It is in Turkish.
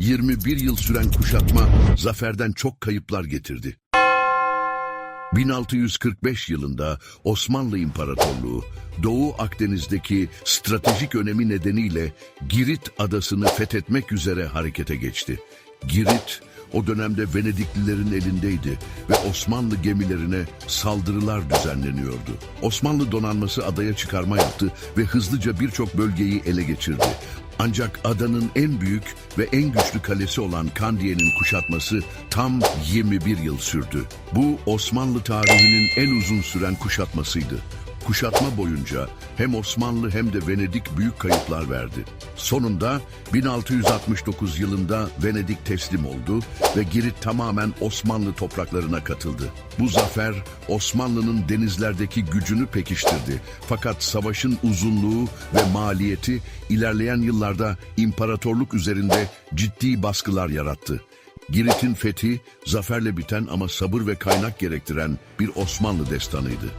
21 yıl süren kuşatma zaferden çok kayıplar getirdi. 1645 yılında Osmanlı İmparatorluğu Doğu Akdeniz'deki stratejik önemi nedeniyle Girit adasını fethetmek üzere harekete geçti. Girit o dönemde Venediklilerin elindeydi ve Osmanlı gemilerine saldırılar düzenleniyordu. Osmanlı donanması adaya çıkarma yaptı ve hızlıca birçok bölgeyi ele geçirdi. Ancak adanın en büyük ve en güçlü kalesi olan Kandiye'nin kuşatması tam 21 yıl sürdü. Bu Osmanlı tarihinin en uzun süren kuşatmasıydı. Kuşatma boyunca hem Osmanlı hem de Venedik büyük kayıplar verdi. Sonunda 1669 yılında Venedik teslim oldu ve Girit tamamen Osmanlı topraklarına katıldı. Bu zafer Osmanlı'nın denizlerdeki gücünü pekiştirdi. Fakat savaşın uzunluğu ve maliyeti ilerleyen yıllarda imparatorluk üzerinde ciddi baskılar yarattı. Girit'in fethi zaferle biten ama sabır ve kaynak gerektiren bir Osmanlı destanıydı.